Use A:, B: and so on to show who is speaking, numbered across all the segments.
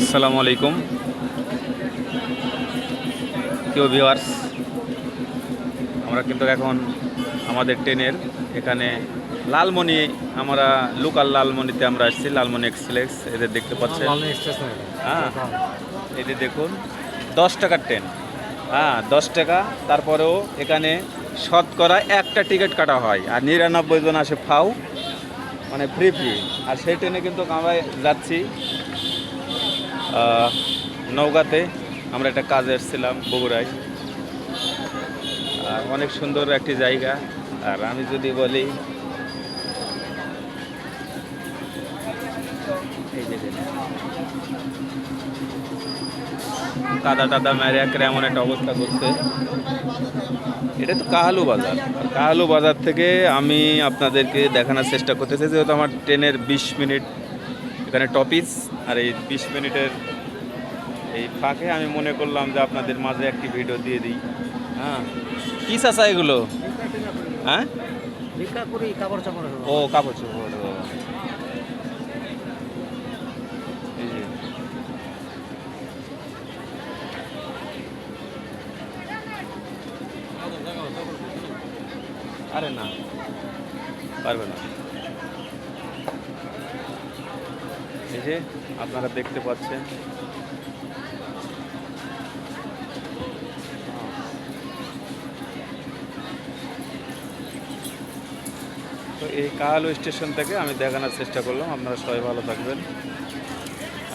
A: আসসালামু আলাইকুম। কেউ ভিওয়ার্স আমরা কিন্তু এখন আমাদের ট্রেনের এখানে লালমনি আমরা লোকাল লালমনিতে আমরা আসছি লালমনি এক্সপ্রেস এদের দেখতে পাচ্ছেন।
B: এটা।
A: হ্যাঁ এদের দেখুন দশ টাকার ট্রেন। হ্যাঁ দশ টাকা তারপরেও এখানে শতকরা একটা টিকিট কাটা হয় আর নিরানব্বই জন আসে ফাউ মানে ফ্রি ফ্রি আর সেই ট্রেনে কিন্তু আমরা যাচ্ছি নৌকাতে আমরা একটা কাজে এসেছিলাম বগুড়ায়। আর অনেক সুন্দর একটি জায়গা। আর আমি যদি বলি। কাদা টাদা মেরে একের এমন একটা অবস্থা করছে। এটা তো কাহালু বাজার। আর কাহালু বাজার থেকে আমি আপনাদেরকে দেখানোর চেষ্টা করতেছি, যেহেতু আমার ট্রেনের বিশ মিনিট এখানে টপিস আর এই বিশ মিনিটের এই ফাঁকে আমি মনে করলাম যে আপনাদের মাঝে একটি ভিডিও দিয়ে দিই। হ্যাঁ। কী চাষা এগুলো? হ্যাঁ? ও কাপড় চোপড়। আরে না পারবে না। এই যে আপনারা দেখতে পাচ্ছেন। তো এই কাহালু স্টেশন থেকে আমি দেখানোর চেষ্টা করলাম। আপনারা সবাই ভালো থাকবেন।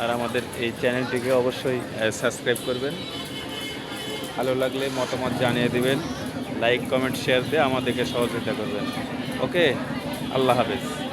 A: আর আমাদের এই চ্যানেলটিকে অবশ্যই সাবস্ক্রাইব করবেন। ভালো লাগলে মতামত জানিয়ে দিবেন। লাইক, কমেন্ট, শেয়ার দিয়ে আমাদেরকে সহযোগিতা করবেন। ওকে, আল্লাহ হাফেজ।